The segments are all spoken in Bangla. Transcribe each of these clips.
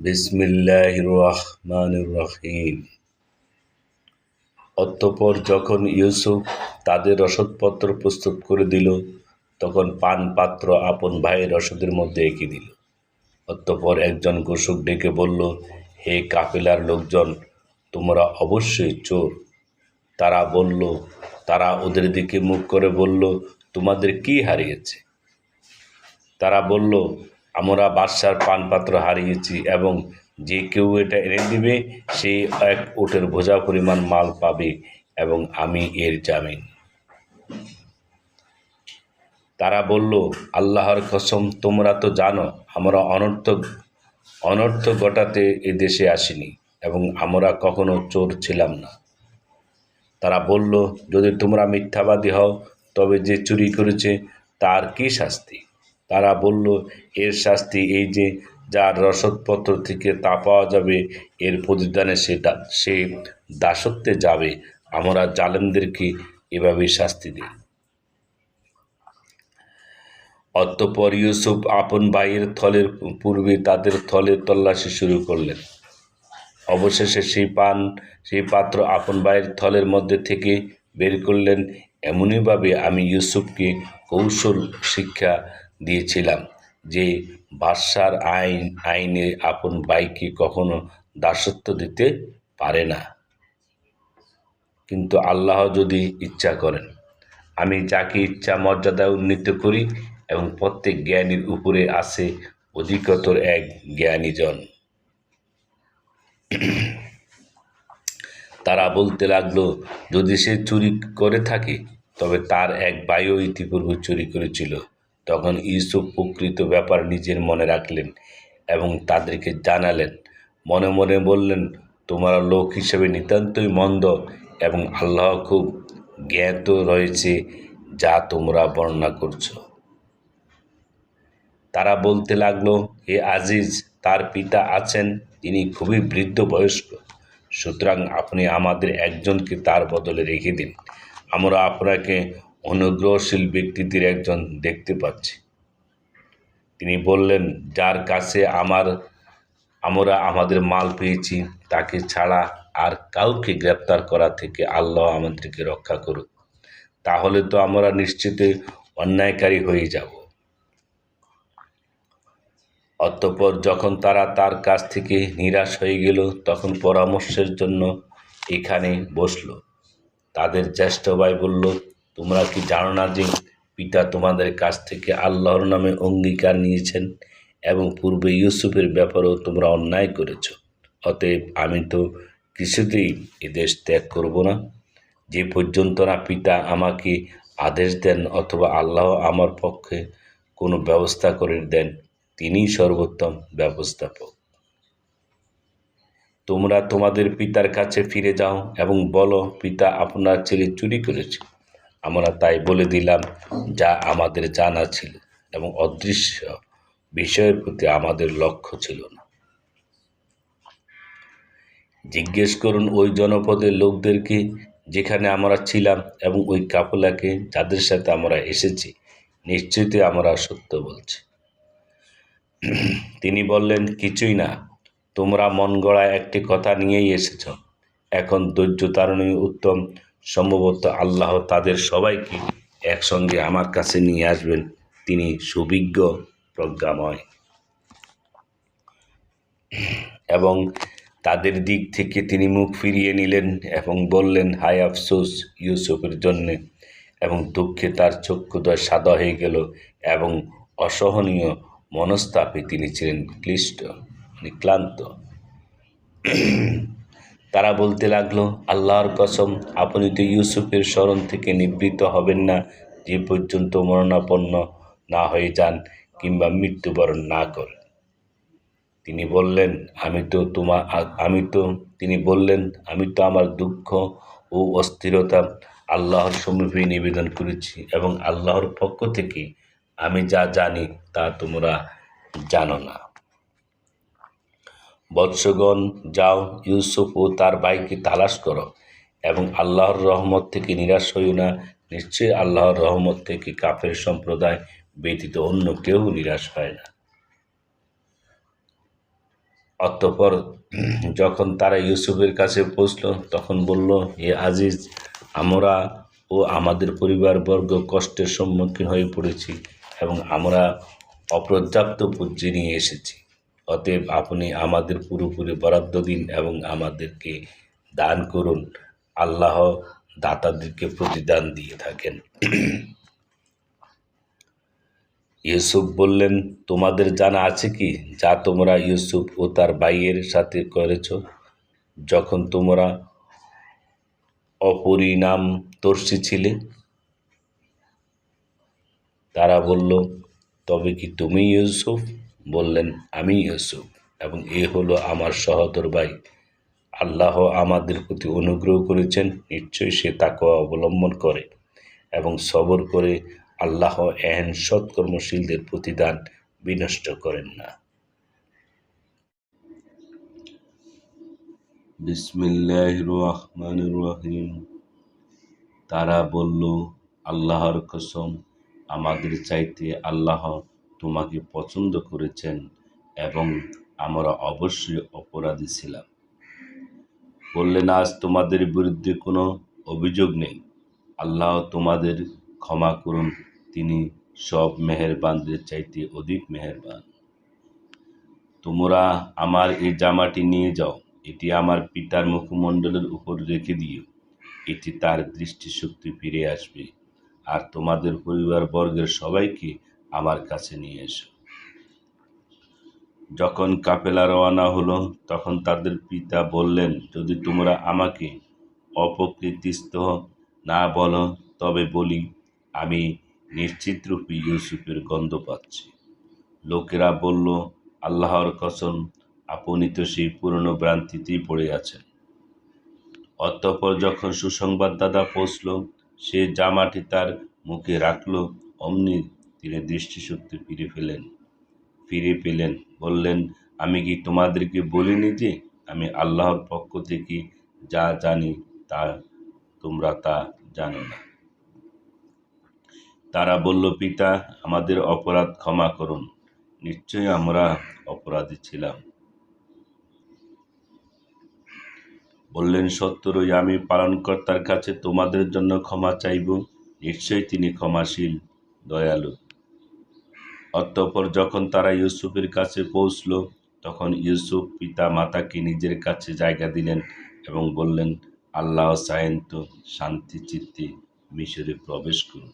বিসমিল্লাহ রহমান রহিম অতঃপর যখন ইউসুফ তাদের রসদপত্র প্রস্তুত করে দিল, তখন পান পাত্র আপন ভাইয়ের রসদের মধ্যে এঁকে দিল। অতঃপর একজন গোসক ডেকে বলল, হে কাফেলার লোকজন, তোমরা অবশ্যই চোর। তারা বলল, তারা ওদের দিকে মুখ করে বলল, তোমাদের কি হারিয়েছে? তারা বলল আমরা বাদশার পানপাত্র হারিয়েছি এবং যে কেউ এটা এনে দিবে, সে এক ওটের বোঝা পরিমাণ মাল পাবে এবং আমি এর জামিন। তারা বলল, আল্লাহর কসম, তোমরা তো জানো, আমরা অনর্থ অনর্থ ঘটাতে এ দেশে আসিনি এবং আমরা কখনো চোর ছিলাম না। তারা বলল, যদি তোমরা মিথ্যাবাদী হও, তবে যে চুরি করেছে, তার কি শাস্তি? তারা বলল এর শাস্তি এই যে, যার রসদপত্র থেকে তা পাওয়া যাবে, এর প্রতিদানে সে সে দাসত্বে যাবে। আমরা জালেমদেরকে এভাবেই শাস্তি দিই। অতঃপর ইউসুফ আপন ভাইয়ের থলের পূর্বে তাদের থলে তল্লাশি শুরু করলেন। অবশেষে সেই পান, সেই পাত্র আপন ভাইয়ের থলের মধ্যে থেকে বের করলেন। এমনইভাবে আমি ইউসুফকে কৌশল, শিক্ষা দিয়েছিলাম যে বাদশার আইন, আইনে আপন ভাইকে কখনো দাসত্ব দিতে পারে না। কিন্তু আল্লাহ যদি ইচ্ছা করেন, আমি যাকে ইচ্ছা মর্যাদা উন্নীত করি এবং প্রত্যেক জ্ঞানীর উপরে আছে অধিকতর এক জ্ঞানীজন। তারা বলতে লাগল, যদি সে চুরি করে থাকে, তবে তার এক ভাইও ইতিপূর্বে চুরি করেছিল। তখন ইউসুফ প্রকৃত ব্যাপার নিজের মনে রাখলেন এবং তাদেরকে জানালেন। মনে মনে বললেন, তোমরা লোক হিসেবে নিতান্তই মন্দ এবং আল্লাহ খুব জ্ঞাত রয়েছে যা তোমরা বর্ণনা করছ। তারা বলতে লাগল, হে আজিজ, তার পিতা আছেন, তিনি খুবই বৃদ্ধ বয়স্ক। সুতরাং আপনি আমাদের একজনকে তার বদলে রেখে দিন। আমরা আপনাকে অনুগ্রহশীল ব্যক্তিদের একজন দেখতে পাচ্ছি। তিনি বললেন, যার কাছে আমার, আমরা আমাদের মাল পেয়েছি, তাকে ছাড়া আর কাউকে গ্রেপ্তার করা থেকে আল্লাহ আমাদেরকে রক্ষা করুক, তাহলে তো আমরা নিশ্চিতই অন্যায়কারী হয়ে যাব। অতঃপর যখন তারা তার কাছ থেকে নিরাশ হয়ে গেল, তখন পরামর্শের জন্য এখানে বসল। তাদের জ্যেষ্ঠ ভাই বলল তোমরা কি জানো না যে পিতা তোমাদের কাছ থেকে আল্লাহর নামে অঙ্গীকার নিয়েছেন এবং পূর্বে ইউসুফের ব্যাপারেও তোমরা অন্যায় করেছ? অতএব আমি তো কিছুতেই এদেশ ত্যাগ করব না। যে পর্যন্ত না পিতা আমাকে আদেশ দেন অথবা আল্লাহ আমার পক্ষে কোনো ব্যবস্থা করে দেন, তিনিই সর্বোত্তম ব্যবস্থাপক। তোমরা তোমাদের পিতার কাছে ফিরে যাও এবং বলো, পিতা আপনার ছেলে চুরি করেছে। আমরা তাই বলে দিলাম যা আমাদের জানা ছিল এবং অদৃশ্য বিষয়ের প্রতি আমাদের লক্ষ্য ছিল না। জিজ্ঞেস করুন ওই জনপদের লোকদেরকে যেখানে আমরা ছিলাম এবং ওই কাপলাকে যাদের সাথে আমরা এসেছি নিশ্চিতই আমরা সত্য বলছি। তিনি বললেন, কিছুই না, তোমরা মন গড়ায় একটি কথা নিয়েই এসেছ। এখন ধৈর্য তারণী উত্তম সম্ভবত আল্লাহ তাদের সবাইকে একসঙ্গে আমার কাছে নিয়ে আসবেন। তিনি সুবিজ্ঞ, প্রজ্ঞাময়। এবং তাদের দিক থেকে তিনি মুখ ফিরিয়ে নিলেন এবং বললেন হাই আফসোস ইউসুফের জন্যে। এবং দুঃখে তার চক্ষুদয় সাদা হয়ে গেল এবং অসহনীয় মনস্তাপে তিনি ছিলেন ক্লিষ্ট মানে ক্লান্ত। তারা বলতে লাগল, আল্লাহর কসম, আপনি তো ইউসুফের স্মরণ থেকে নিবৃত্ত হবেন না, যে পর্যন্ত মরণাপন্ন না হয়ে যান কিংবা মৃত্যুবরণ না করেন। তিনি বললেন, আমি তো তোমার, আমি তো তিনি বললেন, আমি তো আমার দুঃখ ও অস্থিরতা আল্লাহর সম্মুখে নিবেদন করেছি এবং আল্লাহর পক্ষ থেকে আমি যা জানি তা তোমরা জানো না। বৎসগণ, যাও, ইউসুফ ও তার ভাইকে তালাশ করো এবং আল্লাহর রহমত থেকে নিরাশ হইও না। নিশ্চয়ই আল্লাহর রহমত থেকে কাফের সম্প্রদায় ব্যতীত অন্য কেউ নিরাশ হয় না। অতঃপর যখন তারা ইউসুফের কাছে পৌঁছল, তখন বলল এ আজিজ, আমরা ও আমাদের পরিবারবর্গ কষ্টের সম্মুখীন হয়ে পড়েছি এবং আমরা অপর্যাপ্ত পুঁজি নিয়ে এসেছি। অতএব আপনি আমাদের পুরোপুরি বরাদ্দ দিন এবং আমাদেরকে দান করুন। আল্লাহ দাতাদেরকে প্রতিদান দিয়ে থাকেন। ইউসুফ বললেন, তোমাদের জানা আছে কি যা তোমরা ইউসুফ ও তার ভাইয়ের সাথে করেছ? যখন তোমরা অপরিণাম তর্ষি ছিলে, তারা বলল, তবে কি তুমি ইউসুফ? বললেন, আমি ইউসুফ এবং এ হলো আমার সহদর ভাই। আল্লাহ আমাদের প্রতি অনুগ্রহ করেছেন, নিশ্চয়ই সে তাকে অবলম্বন করে এবং সবর করে আল্লাহ এহেন সৎকর্মশীলদের প্রতিদান বিনষ্ট করেন না। তারা বলল, আল্লাহর কসম, আমাদের চাইতে আল্লাহ তোমাকে পছন্দ করেছেন এবং আমরা অবশ্যই অপরাধী ছিলাম। বললেন, আজ তোমাদের বিরুদ্ধে কোনো অভিযোগ নেই। আল্লাহ তোমাদের ক্ষমা করুন। তিনি সব মেহেরবানদের চাইতে অধিক মেহেরবান। তোমরা আমার এই জামাটি নিয়ে যাও। এটি আমার পিতার মুখমণ্ডলের উপর রেখে দিও। এটি তার দৃষ্টিশক্তি ফিরে আসবে। আর তোমাদের পরিবার বর্গের সবাইকে আমার কাছে নিয়ে এসো। যখন কাপেলা রওয়ানা হলো, তখন তাদের পিতা বললেন, যদি তোমরা আমাকে অপকৃতিস্থ না বলো, তবে বলি, আমি নিশ্চিতরূপী ইউসুফের গন্ধ পাচ্ছি। লোকেরা বলল, আল্লাহর কসম, আপনি তো সেই পুরনো ভ্রান্তিতেই পড়ে আছেন। অতঃপর যখন সুসংবাদদাতা পৌঁছল, সে জামাটি তার মুখে রাখল, অমনি তিনি দৃষ্টিশক্তি ফিরে ফেলেন ফিরে পেলেন। বললেন, আমি কি তোমাদেরকে বলিনি যে আমি আল্লাহর পক্ষ থেকে যা জানি তা তোমরা তা জানো না? তারা বলল, পিতা, আমাদের অপরাধ ক্ষমা করুন। নিশ্চয়ই আমরা অপরাধী ছিলাম। বললেন, সত্যরই আমি পালনকর্তার কাছে তোমাদের জন্য ক্ষমা চাইব। নিশ্চয়ই তিনি ক্ষমাশীল, দয়ালু। অতঃপর যখন তারা ইউসুফের কাছে পৌঁছল, তখন ইউসুফ পিতা মাতাকে নিজের কাছে জায়গা দিলেন এবং বললেন, আল্লাহ চাহেন তো শান্তি চিত্তে মিশরে প্রবেশ করুন।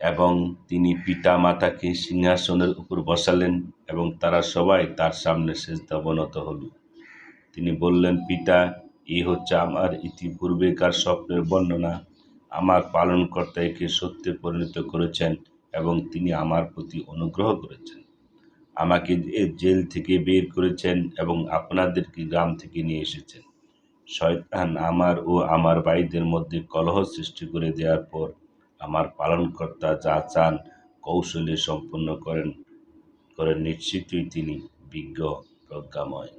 এবং তিনি পিতা মাতাকে সিংহাসনের উপর বসালেন এবং তারা সবাই তার সামনে সেজদাবনত হল। তিনি বললেন, পিতা, এই হচ্ছে আমার ইতিপূর্বেকার স্বপ্নের বর্ণনা। আমার পালনকর্তা একে সত্যে পরিণত করেছেন এবং তিনি আমার প্রতি অনুগ্রহ করেছেন। আমাকে জেল থেকে বের করেছেন এবং আপনাদেরকে গ্রাম থেকে নিয়ে এসেছেন। শয়তান আমার ও আমার ভাইদের মধ্যে কলহ সৃষ্টি করে দেওয়ার পর আমার পালনকর্তা যা চান কৌশলে সম্পন্ন করেন করেন, নিশ্চিতই তিনি বিজ্ঞ প্রজ্ঞাময়।